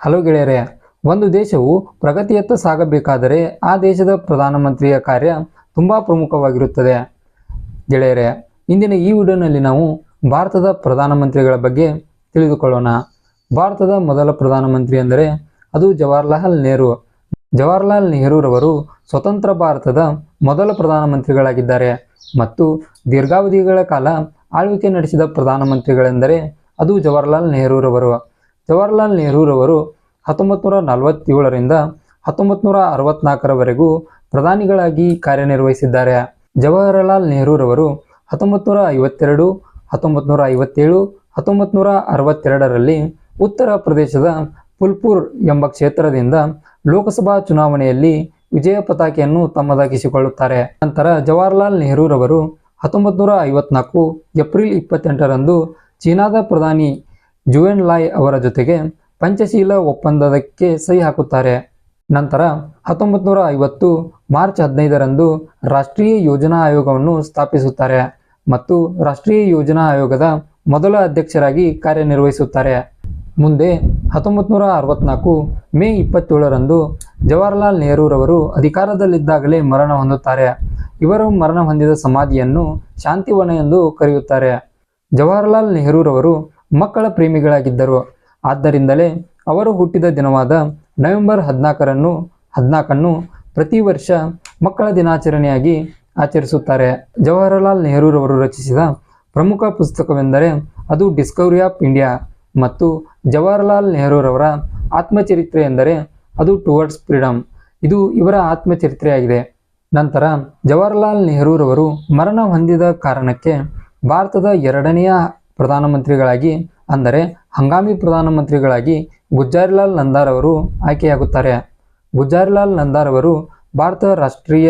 Hello ಗೆಳೆಯರೇ, ಒಂದು ದೇಶವು ಪ್ರಗತಿಯತ್ತ ಸಾಗಬೇಕಾದರೆ ಆ ದೇಶದ ಪ್ರಧಾನಮಂತ್ರಿಯ ಕಾರ್ಯ ತುಂಬ ಪ್ರಮುಖವಾಗಿರುತ್ತದೆ. ಗೆಳೆಯರೇ, ಇಂದಿನ ಈ ವಿಡಿಯೋನಲ್ಲಿ ನಾವು ಭಾರತದ ಪ್ರಧಾನಮಂತ್ರಿಗಳ ಬಗ್ಗೆ ತಿಳಿದುಕೊಳ್ಳೋಣ. ಭಾರತದ ಮೊದಲ ಪ್ರಧಾನಮಂತ್ರಿ ಅಂದರೆ ಅದು ಜವಾಹರ್ಲಾಲ್ ನೆಹರು. ಜವಾಹರ್ಲಾಲ್ ನೆಹರೂರವರು ಸ್ವತಂತ್ರ ಭಾರತದ ಮೊದಲ ಪ್ರಧಾನಮಂತ್ರಿಗಳಾಗಿದ್ದಾರೆ ಮತ್ತು ದೀರ್ಘಾವಧಿಗಳ ಕಾಲ ಆಳ್ವಿಕೆ ನಡೆಸಿದ ಪ್ರಧಾನಮಂತ್ರಿಗಳೆಂದರೆ ಅದು ಜವಾಹರ್ಲಾಲ್ ನೆಹರೂರವರು. ಜವಾಹರ್ಲಾಲ್ ನೆಹರೂರವರು ಹತ್ತೊಂಬತ್ತು ನೂರ ನಲವತ್ತೇಳರಿಂದ ಹತ್ತೊಂಬತ್ತು ನೂರ ಅರವತ್ನಾಲ್ಕರವರೆಗೂ ಪ್ರಧಾನಿಗಳಾಗಿ ಕಾರ್ಯನಿರ್ವಹಿಸಿದ್ದಾರೆ. ಜವಾಹರಲಾಲ್ ನೆಹರೂರವರು ಹತ್ತೊಂಬತ್ತು ನೂರ ಐವತ್ತೆರಡು ಹತ್ತೊಂಬತ್ತು ನೂರ ಐವತ್ತೇಳು ಹತ್ತೊಂಬತ್ತು ನೂರ ಅರವತ್ತೆರಡರಲ್ಲಿ ಉತ್ತರ ಪ್ರದೇಶದ ಫುಲ್ಪುರ್ ಎಂಬ ಕ್ಷೇತ್ರದಿಂದ ಲೋಕಸಭಾ ಚುನಾವಣೆಯಲ್ಲಿ ವಿಜಯ ಪತಾಕೆಯನ್ನು ತಮ್ಮದಾಗಿಸಿಕೊಳ್ಳುತ್ತಾರೆ. ನಂತರ ಜವಾಹರಲಾಲ್ ನೆಹರೂರವರು ಹತ್ತೊಂಬತ್ತು ನೂರ ಐವತ್ನಾಲ್ಕು ಏಪ್ರಿಲ್ ಇಪ್ಪತ್ತೆಂಟರಂದು ಚೀನಾದ ಪ್ರಧಾನಿ ಜುವೆನ್ ಲಾಯ್ ಅವರ ಜೊತೆಗೆ ಪಂಚಶೀಲ ಒಪ್ಪಂದಕ್ಕೆ ಸಹಿ ಹಾಕುತ್ತಾರೆ. ನಂತರ ಹತ್ತೊಂಬತ್ತು ನೂರ ಐವತ್ತು ಮಾರ್ಚ್ ಹದಿನೈದರಂದು ರಾಷ್ಟ್ರೀಯ ಯೋಜನಾ ಆಯೋಗವನ್ನು ಸ್ಥಾಪಿಸುತ್ತಾರೆ ಮತ್ತು ರಾಷ್ಟ್ರೀಯ ಯೋಜನಾ ಆಯೋಗದ ಮೊದಲ ಅಧ್ಯಕ್ಷರಾಗಿ ಕಾರ್ಯನಿರ್ವಹಿಸುತ್ತಾರೆ. ಮುಂದೆ ಹತ್ತೊಂಬತ್ತು ನೂರ ಅರವತ್ನಾಲ್ಕು ಮೇ ಇಪ್ಪತ್ತೇಳರಂದು ಜವಾಹರ್ಲಾಲ್ ನೆಹರೂರವರು ಅಧಿಕಾರದಲ್ಲಿದ್ದಾಗಲೇ ಮರಣ ಹೊಂದುತ್ತಾರೆ. ಇವರು ಮರಣ ಹೊಂದಿದ ಸಮಾಧಿಯನ್ನು ಶಾಂತಿವನ ಎಂದು ಕರೆಯುತ್ತಾರೆ. ಜವಾಹರ್ಲಾಲ್ ನೆಹರೂರವರು ಮಕ್ಕಳ ಪ್ರೇಮಿಗಳಾಗಿದ್ದರು. ಆದ್ದರಿಂದಲೇ ಅವರು ಹುಟ್ಟಿದ ದಿನವಾದ ನವೆಂಬರ್ ಹದಿನಾಲ್ಕರನ್ನು ಹದಿನಾಲ್ಕನ್ನು ಪ್ರತಿ ವರ್ಷ ಮಕ್ಕಳ ದಿನಾಚರಣೆಯಾಗಿ ಆಚರಿಸುತ್ತಾರೆ. ಜವಾಹರಲಾಲ್ ನೆಹರೂರವರು ರಚಿಸಿದ ಪ್ರಮುಖ ಪುಸ್ತಕವೆಂದರೆ ಅದು ಡಿಸ್ಕವರಿ ಆಫ್ ಇಂಡಿಯಾ ಮತ್ತು ಜವಾಹರಲಾಲ್ ನೆಹರೂರವರ ಆತ್ಮಚರಿತ್ರೆ ಎಂದರೆ ಅದು ಟುವರ್ಡ್ಸ್ ಫ್ರೀಡಮ್ ಇದು ಇವರ ಆತ್ಮಚರಿತ್ರೆಯಾಗಿದೆ. ನಂತರ ಜವಾಹರಲಾಲ್ ನೆಹರೂರವರು ಮರಣ ಹೊಂದಿದ ಕಾರಣಕ್ಕೆ ಭಾರತದ ಎರಡನೆಯ ಪ್ರಧಾನಮಂತ್ರಿಗಳಾಗಿ, ಅಂದರೆ ಹಂಗಾಮಿ ಪ್ರಧಾನಮಂತ್ರಿಗಳಾಗಿ ಗುಜ್ಜಾರಿಲಾಲ್ ನಂದಾರ್ ಅವರು ಆಯ್ಕೆಯಾಗುತ್ತಾರೆ. ಗುಜ್ಜಾರಿಲಾಲ್ ನಂದಾರ್ ಅವರು ಭಾರತ ರಾಷ್ಟ್ರೀಯ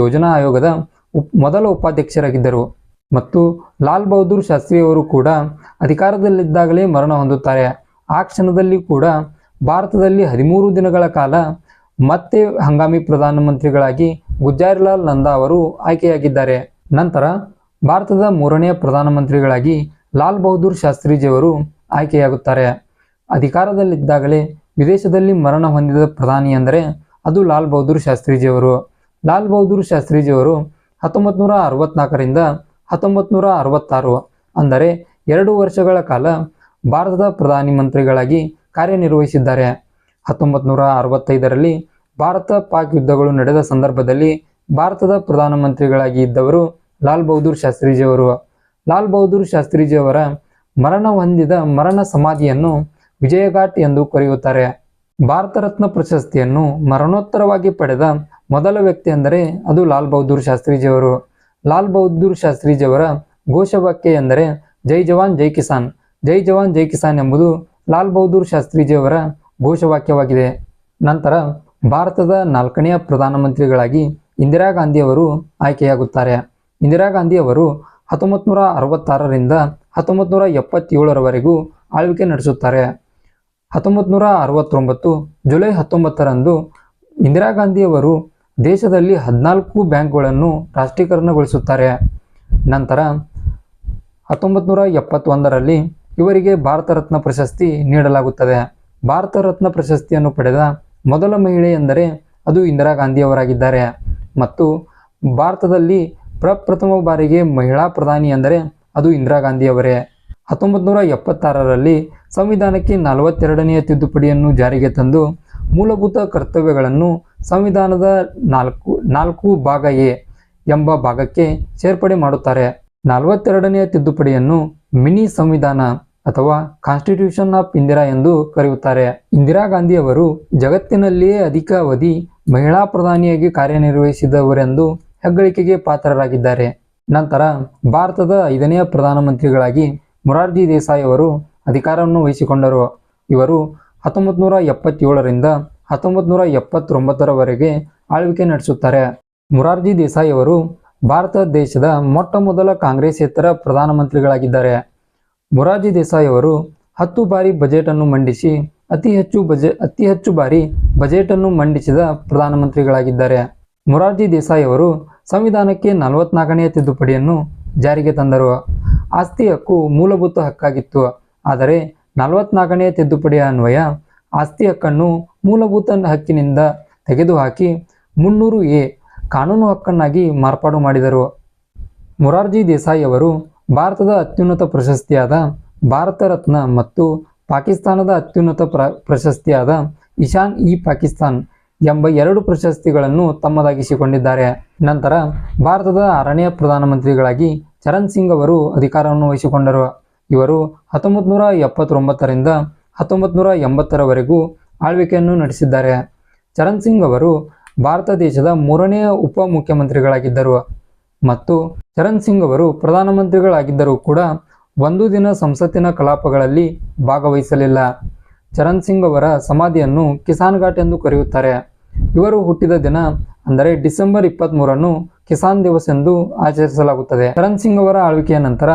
ಯೋಜನಾ ಆಯೋಗದ ಉಪ್, ಮೊದಲ ಉಪಾಧ್ಯಕ್ಷರಾಗಿದ್ದರು. ಮತ್ತು ಲಾಲ್ ಬಹದ್ದೂರ್ ಶಾಸ್ತ್ರಿಯವರು ಕೂಡ ಅಧಿಕಾರದಲ್ಲಿದ್ದಾಗಲೇ ಮರಣ ಹೊಂದುತ್ತಾರೆ. ಆ ಕ್ಷಣದಲ್ಲಿ ಕೂಡ ಭಾರತದಲ್ಲಿ ಹದಿಮೂರು ದಿನಗಳ ಕಾಲ ಮತ್ತೆ ಹಂಗಾಮಿ ಪ್ರಧಾನಮಂತ್ರಿಗಳಾಗಿ ಗುಜ್ಜಾರಿಲಾಲ್ ನಂದಾ ಅವರು ಆಯ್ಕೆಯಾಗಿದ್ದಾರೆ. ನಂತರ ಭಾರತದ ಮೂರನೆಯ ಪ್ರಧಾನಮಂತ್ರಿಗಳಾಗಿ ಲಾಲ್ ಬಹದ್ದೂರ್ ಶಾಸ್ತ್ರೀಜಿಯವರು ಆಯ್ಕೆಯಾಗುತ್ತಾರೆ. ಅಧಿಕಾರದಲ್ಲಿದ್ದಾಗಲೇ ವಿದೇಶದಲ್ಲಿ ಮರಣ ಹೊಂದಿದ ಪ್ರಧಾನಿ ಅಂದರೆ ಅದು ಲಾಲ್ ಬಹದ್ದೂರ್ ಶಾಸ್ತ್ರೀಜಿಯವರು. ಲಾಲ್ ಬಹದ್ದೂರ್ ಶಾಸ್ತ್ರೀಜಿಯವರು ಹತ್ತೊಂಬತ್ತು ನೂರ ಅರವತ್ನಾಲ್ಕರಿಂದ ಹತ್ತೊಂಬತ್ತು ಅರವತ್ತಾರು ಅಂದರೆ ಎರಡು ವರ್ಷಗಳ ಕಾಲ ಭಾರತದ ಪ್ರಧಾನಿ ಮಂತ್ರಿಗಳಾಗಿ ಕಾರ್ಯನಿರ್ವಹಿಸಿದ್ದಾರೆ. ಹತ್ತೊಂಬತ್ತು ಅರವತ್ತೈದರಲ್ಲಿ ಭಾರತ ಪಾಕ್ ಯುದ್ಧಗಳು ನಡೆದ ಸಂದರ್ಭದಲ್ಲಿ ಭಾರತದ ಪ್ರಧಾನಮಂತ್ರಿಗಳಾಗಿ ಇದ್ದವರು ಲಾಲ್ ಬಹದ್ದೂರ್ ಶಾಸ್ತ್ರೀಜಿಯವರು. ಲಾಲ್ ಬಹದ್ದೂರ್ ಶಾಸ್ತ್ರೀಜಿಯವರ ಮರಣ ಹೊಂದಿದ ಮರಣ ಸಮಾಧಿಯನ್ನು ವಿಜಯಘಾಟ್ ಎಂದು ಕರೆಯುತ್ತಾರೆ. ಭಾರತ ರತ್ನ ಪ್ರಶಸ್ತಿಯನ್ನು ಮರಣೋತ್ತರವಾಗಿ ಪಡೆದ ಮೊದಲ ವ್ಯಕ್ತಿ ಎಂದರೆ ಅದು ಲಾಲ್ ಬಹದ್ದೂರ್ ಶಾಸ್ತ್ರೀಜಿಯವರು. ಲಾಲ್ ಬಹದ್ದೂರ್ ಶಾಸ್ತ್ರೀಜಿಯವರ ಘೋಷವಾಕ್ಯ ಎಂದರೆ, ಜೈ ಜವಾನ್, ಜೈ ಕಿಸಾನ್, ಜೈ ಜವಾನ್, ಜೈ ಕಿಸಾನ್ ಎಂಬುದು ಲಾಲ್ ಬಹದ್ದೂರ್ ಶಾಸ್ತ್ರೀಜಿಯವರ ಘೋಷವಾಕ್ಯವಾಗಿದೆ. ನಂತರ ಭಾರತದ ನಾಲ್ಕನೆಯ ಪ್ರಧಾನಮಂತ್ರಿಗಳಾಗಿ ಇಂದಿರಾ ಗಾಂಧಿಯವರು ಆಯ್ಕೆಯಾಗುತ್ತಾರೆ. ಇಂದಿರಾ ಗಾಂಧಿಯವರು ಹತ್ತೊಂಬತ್ತು ನೂರ ಅರವತ್ತಾರರಿಂದ ಹತ್ತೊಂಬತ್ತು ನೂರ ಎಪ್ಪತ್ತೇಳರವರೆಗೂ ಆಳ್ವಿಕೆ ನಡೆಸುತ್ತಾರೆ. ಹತ್ತೊಂಬತ್ತು ನೂರ ಅರವತ್ತೊಂಬತ್ತು ಜುಲೈ ಹತ್ತೊಂಬತ್ತರಂದು ಇಂದಿರಾ ಗಾಂಧಿಯವರು ದೇಶದಲ್ಲಿ ಹದಿನಾಲ್ಕು ಬ್ಯಾಂಕ್ಗಳನ್ನು ರಾಷ್ಟ್ರೀಕರಣಗೊಳಿಸುತ್ತಾರೆ. ನಂತರ ಹತ್ತೊಂಬತ್ತು ನೂರ ಎಪ್ಪತ್ತೊಂದರಲ್ಲಿ ಇವರಿಗೆ ಭಾರತ ರತ್ನ ಪ್ರಶಸ್ತಿ ನೀಡಲಾಗುತ್ತದೆ. ಭಾರತ ರತ್ನ ಪ್ರಶಸ್ತಿಯನ್ನು ಪಡೆದ ಮೊದಲ ಮಹಿಳೆ ಎಂದರೆ ಅದು ಇಂದಿರಾ ಗಾಂಧಿಯವರಾಗಿದ್ದಾರೆ. ಮತ್ತು ಭಾರತದಲ್ಲಿ ಪ್ರಪ್ರಥಮ ಬಾರಿಗೆ ಮಹಿಳಾ ಪ್ರಧಾನಿ ಅಂದರೆ ಅದು ಇಂದಿರಾ ಗಾಂಧಿಯವರೇ. ಹತ್ತೊಂಬತ್ತು ನೂರ ಎಪ್ಪತ್ತಾರರಲ್ಲಿ ಸಂವಿಧಾನಕ್ಕೆ ನಲವತ್ತೆರಡನೆಯ ತಿದ್ದುಪಡಿಯನ್ನು ಜಾರಿಗೆ ತಂದು ಮೂಲಭೂತ ಕರ್ತವ್ಯಗಳನ್ನು ಸಂವಿಧಾನದ ನಾಲ್ಕು ನಾಲ್ಕು ಭಾಗ ಎ ಎಂಬ ಭಾಗಕ್ಕೆ ಸೇರ್ಪಡೆ ಮಾಡುತ್ತಾರೆ. ನಲವತ್ತೆರಡನೆಯ ತಿದ್ದುಪಡಿಯನ್ನು ಮಿನಿ ಸಂವಿಧಾನ ಅಥವಾ ಕಾನ್ಸ್ಟಿಟ್ಯೂಷನ್ ಆಫ್ ಇಂದಿರಾ ಎಂದು ಕರೆಯುತ್ತಾರೆ. ಇಂದಿರಾ ಗಾಂಧಿಯವರು ಜಗತ್ತಿನಲ್ಲಿಯೇ ಅಧಿಕ ಅವಧಿ ಮಹಿಳಾ ಪ್ರಧಾನಿಯಾಗಿ ಕಾರ್ಯನಿರ್ವಹಿಸಿದವರೆಂದು ಹೆಗ್ಗಳಿಕೆಗೆ ಪಾತ್ರರಾಗಿದ್ದಾರೆ. ನಂತರ ಭಾರತದ ಐದನೆಯ ಪ್ರಧಾನಮಂತ್ರಿಗಳಾಗಿ ಮೊರಾರ್ಜಿ ದೇಸಾಯಿ ಅವರು ಅಧಿಕಾರವನ್ನು ವಹಿಸಿಕೊಂಡರು. ಇವರು ಹತ್ತೊಂಬತ್ತು ನೂರ ಎಪ್ಪತ್ತೇಳರಿಂದ ಹತ್ತೊಂಬತ್ತು ನೂರ ಎಪ್ಪತ್ತೊಂಬತ್ತರವರೆಗೆ ಆಳ್ವಿಕೆ ನಡೆಸುತ್ತಾರೆ. ಮೊರಾರ್ಜಿ ದೇಸಾಯಿ ಅವರು ಭಾರತ ದೇಶದ ಮೊಟ್ಟ ಮೊದಲ ಕಾಂಗ್ರೆಸ್ಯೇತರ ಪ್ರಧಾನಮಂತ್ರಿಗಳಾಗಿದ್ದಾರೆ. ಮೊರಾರ್ಜಿ ದೇಸಾಯಿ ಅವರು ಹತ್ತು ಬಾರಿ ಬಜೆಟನ್ನು ಮಂಡಿಸಿ, ಅತಿ ಹೆಚ್ಚು ಬಜೆ, ಅತಿ ಹೆಚ್ಚು ಬಾರಿ ಬಜೆಟನ್ನು ಮಂಡಿಸಿದ ಪ್ರಧಾನಮಂತ್ರಿಗಳಾಗಿದ್ದಾರೆ. ಮೊರಾರ್ಜಿ ದೇಸಾಯಿ ಅವರು ಸಂವಿಧಾನಕ್ಕೆ ನಲವತ್ನಾಲ್ಕನೆಯ ತಿದ್ದುಪಡಿಯನ್ನು ಜಾರಿಗೆ ತಂದರು. ಆಸ್ತಿ ಹಕ್ಕು ಮೂಲಭೂತ ಹಕ್ಕಾಗಿತ್ತು. ಆದರೆ ನಲವತ್ನಾಲ್ಕನೆಯ ತಿದ್ದುಪಡಿಯ ಅನ್ವಯ ಆಸ್ತಿ ಹಕ್ಕನ್ನು ಮೂಲಭೂತ ಹಕ್ಕಿನಿಂದ ತೆಗೆದುಹಾಕಿ ಮುನ್ನೂರು ಎ ಕಾನೂನು ಹಕ್ಕನ್ನಾಗಿ ಮಾರ್ಪಾಡು ಮಾಡಿದರು. ಮೊರಾರ್ಜಿ ದೇಸಾಯಿ ಅವರು ಭಾರತದ ಅತ್ಯುನ್ನತ ಪ್ರಶಸ್ತಿಯಾದ ಭಾರತ ರತ್ನ ಮತ್ತು ಪಾಕಿಸ್ತಾನದ ಅತ್ಯುನ್ನತ ಪ್ರ, ಪ್ರಶಸ್ತಿಯಾದ ಇಶಾನ್ ಇ ಪಾಕಿಸ್ತಾನ್ ಎಂಬ ಎರಡು ಪ್ರಶಸ್ತಿಗಳನ್ನು ತಮ್ಮದಾಗಿಸಿಕೊಂಡಿದ್ದಾರೆ. ನಂತರ ಭಾರತದ ಆರನೇ ಪ್ರಧಾನಮಂತ್ರಿಗಳಾಗಿ ಚರಣ್ ಸಿಂಗ್ ಅವರು ಅಧಿಕಾರವನ್ನು ವಹಿಸಿಕೊಂಡರು. ಇವರು ಹತ್ತೊಂಬತ್ತು ನೂರ ಎಪ್ಪತ್ತೊಂಬತ್ತರಿಂದ ಹತ್ತೊಂಬತ್ತು ನೂರ ಎಂಬತ್ತರವರೆಗೂ ಆಳ್ವಿಕೆಯನ್ನು ನಡೆಸಿದ್ದಾರೆ. ಚರಣ್ ಸಿಂಗ್ ಅವರು ಭಾರತ ದೇಶದ ಮೂರನೆಯ ಉಪ ಮುಖ್ಯಮಂತ್ರಿಗಳಾಗಿದ್ದರು ಮತ್ತು ಚರಣ್ ಸಿಂಗ್ ಅವರು ಪ್ರಧಾನಮಂತ್ರಿಗಳಾಗಿದ್ದರೂ ಕೂಡ ಒಂದು ದಿನ ಸಂಸತ್ತಿನ ಕಲಾಪಗಳಲ್ಲಿ ಭಾಗವಹಿಸಲಿಲ್ಲ. ಚರಣ್ ಸಿಂಗ್ ಅವರ ಸಮಾಧಿಯನ್ನು ಕಿಸಾನ್ ಘಾಟ್ ಎಂದು ಕರೆಯುತ್ತಾರೆ. ಇವರು ಹುಟ್ಟಿದ ದಿನ, ಅಂದರೆ ಡಿಸೆಂಬರ್ ಇಪ್ಪತ್ತ್ಮೂರನ್ನು ಕಿಸಾನ್ ದಿವಸ್ ಎಂದು ಆಚರಿಸಲಾಗುತ್ತದೆ. ಚರಣ್ ಸಿಂಗ್ ಅವರ ಆಳ್ವಿಕೆಯ ನಂತರ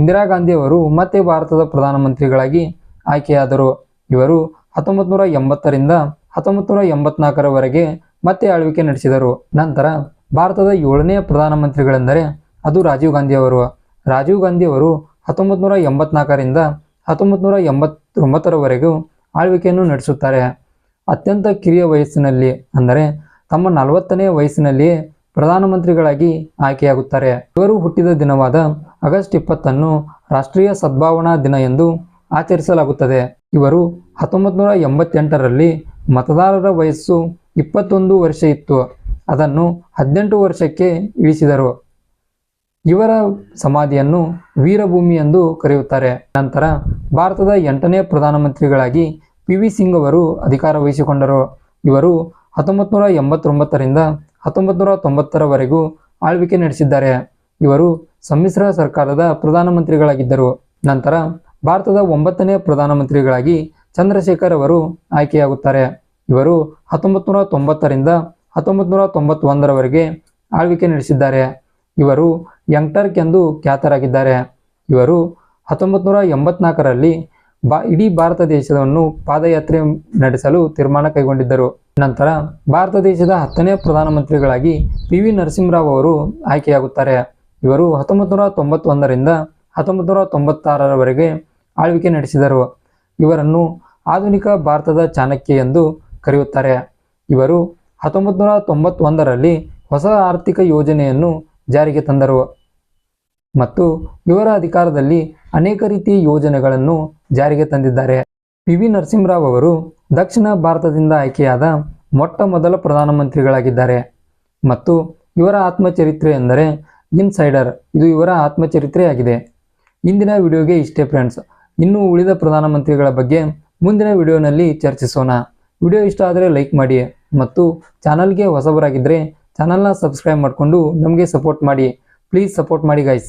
ಇಂದಿರಾ ಗಾಂಧಿ ಅವರು ಮತ್ತೆ ಭಾರತದ ಪ್ರಧಾನಮಂತ್ರಿಗಳಾಗಿ ಆಯ್ಕೆಯಾದರು. ಇವರು ಹತ್ತೊಂಬತ್ತು ನೂರ ಎಂಬತ್ತರಿಂದ ಹತ್ತೊಂಬತ್ತು ನೂರ ಎಂಬತ್ನಾಲ್ಕರವರೆಗೆ ಮತ್ತೆ ಆಳ್ವಿಕೆ ನಡೆಸಿದರು. ನಂತರ ಭಾರತದ ಏಳನೇ ಪ್ರಧಾನಮಂತ್ರಿಗಳೆಂದರೆ ಅದು ರಾಜೀವ್ ಗಾಂಧಿ ಅವರು. ರಾಜೀವ್ ಗಾಂಧಿ ಅವರು ಹತ್ತೊಂಬತ್ತು ನೂರ ಎಂಬತ್ನಾಲ್ಕರಿಂದ ಹತ್ತೊಂಬತ್ತು ನೂರ ಎಂಬತ್ತೊಂಬತ್ತರವರೆಗೂ ಆಳ್ವಿಕೆಯನ್ನು ನಡೆಸುತ್ತಾರೆ. ಅತ್ಯಂತ ಕಿರಿಯ ವಯಸ್ಸಿನಲ್ಲಿ ಅಂದರೆ ತಮ್ಮ ನಲವತ್ತನೇ ವಯಸ್ಸಿನಲ್ಲಿಯೇ ಪ್ರಧಾನಮಂತ್ರಿಗಳಾಗಿ ಆಯ್ಕೆಯಾಗುತ್ತಾರೆ. ಇವರು ಹುಟ್ಟಿದ ದಿನವಾದ ಆಗಸ್ಟ್ ಇಪ್ಪತ್ತನ್ನು ರಾಷ್ಟ್ರೀಯ ಸದ್ಭಾವನಾ ದಿನ ಎಂದು ಆಚರಿಸಲಾಗುತ್ತದೆ. ಇವರು ಹತ್ತೊಂಬತ್ತು ನೂರ ಎಂಬತ್ತೆಂಟರಲ್ಲಿ ಮತದಾರರ ವಯಸ್ಸು ಇಪ್ಪತ್ತೊಂದು ವರ್ಷ ಇತ್ತು. ಅದನ್ನು ಹದಿನೆಂಟು ವರ್ಷಕ್ಕೆ ಇಳಿಸಿದರು. ಇವರ ಸಮಾಧಿಯನ್ನು ವೀರಭೂಮಿ ಎಂದು ಕರೆಯುತ್ತಾರೆ. ನಂತರ ಭಾರತದ ಎಂಟನೇ ಪ್ರಧಾನಮಂತ್ರಿಗಳಾಗಿ ಪಿ ವಿ ಸಿಂಗ್ ಅವರು ಅಧಿಕಾರ ವಹಿಸಿಕೊಂಡರು. ಇವರು ಹತ್ತೊಂಬತ್ತು ನೂರ ಎಂಬತ್ತೊಂಬತ್ತರಿಂದ ಹತ್ತೊಂಬತ್ತು ನೂರ ತೊಂಬತ್ತರವರೆಗೂ ಆಳ್ವಿಕೆ ನಡೆಸಿದ್ದಾರೆ. ಇವರು ಸಮ್ಮಿಶ್ರ ಸರ್ಕಾರದ ಪ್ರಧಾನಮಂತ್ರಿಗಳಾಗಿದ್ದರು. ನಂತರ ಭಾರತದ ಒಂಬತ್ತನೇ ಪ್ರಧಾನಮಂತ್ರಿಗಳಾಗಿ ಚಂದ್ರಶೇಖರ್ ಅವರು ಆಯ್ಕೆಯಾಗುತ್ತಾರೆ. ಇವರು ಹತ್ತೊಂಬತ್ತು ನೂರ ತೊಂಬತ್ತರಿಂದ ಹತ್ತೊಂಬತ್ತು ನೂರ ತೊಂಬತ್ತೊಂದರವರೆಗೆ ಆಳ್ವಿಕೆ ನಡೆಸಿದ್ದಾರೆ. ಇವರು ಯಂಗ್ಟರ್ಕ್ ಎಂದು ಖ್ಯಾತರಾಗಿದ್ದಾರೆ. ಇವರು ಹತ್ತೊಂಬತ್ತು ನೂರ ಎಂಬತ್ನಾಲ್ಕರಲ್ಲಿ ಬಾ ಇಡೀ ಭಾರತ ದೇಶವನ್ನು ಪಾದಯಾತ್ರೆ ನಡೆಸಲು ತೀರ್ಮಾನ ಕೈಗೊಂಡಿದ್ದರು. ನಂತರ ಭಾರತ ದೇಶದ ಹತ್ತನೇ ಪ್ರಧಾನಮಂತ್ರಿಗಳಾಗಿ ಪಿ ವಿ ನರಸಿಂಹರಾವ್ ಅವರು ಆಯ್ಕೆಯಾಗುತ್ತಾರೆ. ಇವರು ಹತ್ತೊಂಬತ್ತು ನೂರ ತೊಂಬತ್ತೊಂದರಿಂದ ಹತ್ತೊಂಬತ್ತು ನೂರ ತೊಂಬತ್ತಾರರವರೆಗೆ ಆಳ್ವಿಕೆ ನಡೆಸಿದರು. ಇವರನ್ನು ಆಧುನಿಕ ಭಾರತದ ಚಾಣಕ್ಯ ಎಂದು ಕರೆಯುತ್ತಾರೆ. ಇವರು ಹತ್ತೊಂಬತ್ತು ನೂರ ತೊಂಬತ್ತೊಂದರಲ್ಲಿ ಹೊಸ ಆರ್ಥಿಕ ಯೋಜನೆಯನ್ನು ಜಾರಿಗೆ ತಂದರು. ಮತ್ತು ಇವರ ಅಧಿಕಾರದಲ್ಲಿ ಅನೇಕ ರೀತಿಯ ಯೋಜನೆಗಳನ್ನು ಜಾರಿಗೆ ತಂದಿದ್ದಾರೆ. ಪಿ ವಿ ನರಸಿಂಹರಾವ್ ಅವರು ದಕ್ಷಿಣ ಭಾರತದಿಂದ ಆಯ್ಕೆಯಾದ ಮೊಟ್ಟ ಮೊದಲ ಪ್ರಧಾನಮಂತ್ರಿಗಳಾಗಿದ್ದಾರೆ. ಮತ್ತು ಇವರ ಆತ್ಮಚರಿತ್ರೆ ಎಂದರೆ ಇನ್ಸೈಡರ್, ಇದು ಇವರ ಆತ್ಮಚರಿತ್ರೆಯಾಗಿದೆ. ಇಂದಿನ ವಿಡಿಯೋಗೆ ಇಷ್ಟೇ ಫ್ರೆಂಡ್ಸ್. ಇನ್ನೂ ಉಳಿದ ಪ್ರಧಾನಮಂತ್ರಿಗಳ ಬಗ್ಗೆ ಮುಂದಿನ ವಿಡಿಯೋನಲ್ಲಿ ಚರ್ಚಿಸೋಣ. ವಿಡಿಯೋ ಇಷ್ಟ ಆದರೆ ಲೈಕ್ ಮಾಡಿ ಮತ್ತು ಚಾನಲ್ಗೆ ಹೊಸಬರಾಗಿದ್ದರೆ ಚಾನಲ್ನ ಸಬ್ಸ್ಕ್ರೈಬ್ ಮಾಡಿಕೊಂಡು ನಮಗೆ ಸಪೋರ್ಟ್ ಮಾಡಿ. ಪ್ಲೀಸ್ ಸಪೋರ್ಟ್ ಮಾಡಿ ಗೈಸ್.